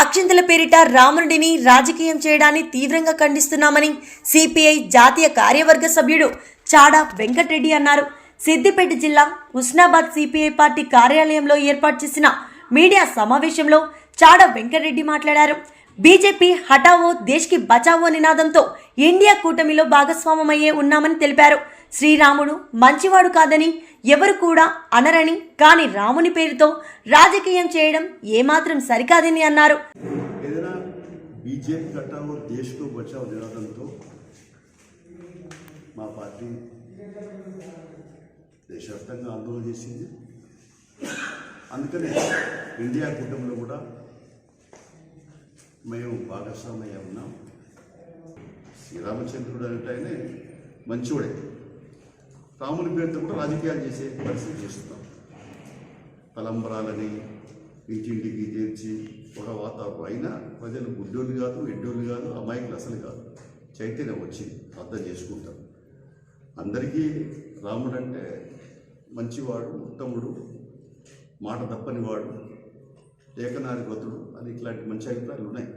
అక్షింతల పేరిట రాముడిని రాజకీయం చేయడాన్ని తీవ్రంగా ఖండిస్తున్నామని సిపిఐ జాతీయ కార్యవర్గ సభ్యుడు చాడా వెంకటరెడ్డి అన్నారు. సిద్దిపేట జిల్లా హుస్నాబాద్ సిపిఐ పార్టీ కార్యాలయంలో ఏర్పాటు చేసిన మీడియా సమావేశంలో చాడ వెంకటరెడ్డి మాట్లాడారు. బీజేపీ హఠావో దేశ్కి బచావో నినాదంతో ఇండియా కూటమిలో భాగస్వామమయ్యే ఉన్నామని తెలిపారు. శ్రీరాముడు మంచివాడు కాదని ఎవరు కూడా అనరని కాని రాముని పేరుతో రాజకీయం చేయడం ఏమాత్రం సరికాదని అన్నారు. ఏదైనా బీజేపీ కట్టావో దేశ్ కో బచావో నినాదంతో మా పార్టీ దేశవ్యాప్తంగా ఆందోళన చేసింది. అందుకనే ఇండియా కూటమిలో కూడా మేము భాగస్వామ్యం ఉన్నాం. శ్రీరామచంద్రుడు అంటే ఆయనే మంచివాడే రాముని పేరుతో కూడా రాజకీయాలు చేసే పరిస్థితి చేస్తున్నాం. తలంబరాలని ఇంటింటికి చేర్చి ఒక వాతావరణం అయినా ప్రజలు గుడ్డోళ్ళు కాదు ఎడ్డోళ్ళు కాదు అమాయకులు అసలు కాదు. చైతన్యం వచ్చి అర్థం చేసుకుంటారు అందరికీ రాముడు అంటే మంచివాడు ఉత్తముడు మాట తప్పని వాడు ఏకనాధిపతుడు అని ఇట్లాంటి మంచి అభిప్రాయాలు ఉన్నాయి.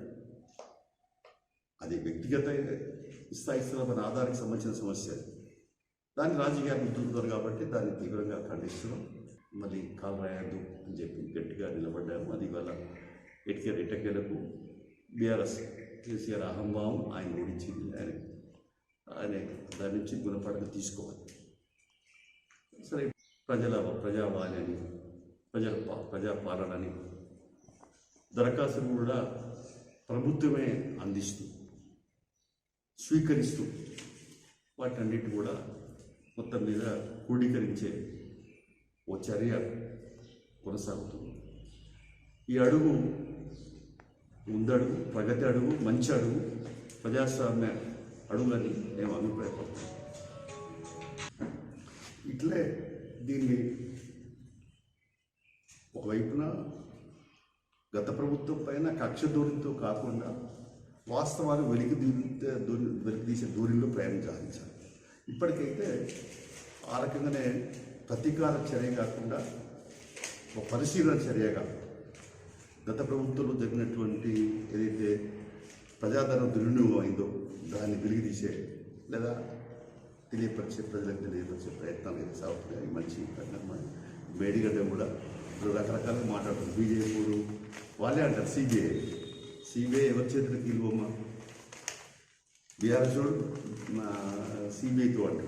అది వ్యక్తిగత స్థాయిస్తున్న ఆధారానికి సంబంధించిన సమస్య దాన్ని రాజకీయాన్ని గుర్తుంటారు కాబట్టి దాన్ని తీవ్రంగా ఖండిస్తున్నాం. మళ్ళీ కాలు రాయద్దు అని చెప్పి గట్టిగా నిలబడ్డాము. అది ఇవాళ ఎట్కే ఎట్టకేలకు బీఆర్ఎస్ కేసీఆర్ అహంభావం ఆయన ఓడించింది. ఆయన ఆయన దాని నుంచి గుణపడక తీసుకోవాలి. సరే ప్రజల ప్రజావాణి అని ప్రజల పా- ప్రజాపాలనని దరఖాస్తులు కూడా ప్రభుత్వమే అందిస్తుంది. స్వీకరిస్తూ వాటన్నిటి కూడా మొత్తం మీద క్రోడీకరించే ఓ చర్య కొనసాగుతుంది. ఈ అడుగు ముందడుగు ప్రగతి అడుగు మంచి అడుగు ప్రజాస్వామ్య అడుగులని మేము అభిప్రాయపడతాం ఇట్లే దీన్ని ఒకవైపున గత ప్రభుత్వం పైన కక్ష దూరంతో కాకుండా వాస్తవాలు వెలికి దూరితే దూరి వెలికి తీసే దూరంలో ప్రయాణం సాధించాలి. ఇప్పటికైతే ఆ రకంగానే ప్రతీకార చర్య కాకుండా ఒక పరిశీలన చర్యగా గత ప్రభుత్వంలో జరిగినటువంటి ఏదైతే ప్రజాధనం దుర్వినియోగం అయిందో దాన్ని వెలికి తీసే లేదా తెలియపరిచే ప్రజలకు తెలియపరిచే ప్రయత్నాలు అయితే సాగుతున్నాయి మంచి పరిణామం మేడిగడ్డ కూడా ఇప్పుడు రకరకాలుగా మాట్లాడుతుంది. బీజేపీ వాళ్ళే అంటారు సిబిఐ. సిబిఐ ఎవరి చేతులకు ఇవ్వమ్మా బీఆర్ఎస్ మా సిబిఐతో అంట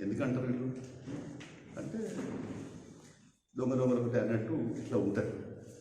ఎందుకంటారు వీళ్ళు? అంటే దొంగ దొంగలు ఒకటి అన్నట్టు ఇట్లా ఉంటుంది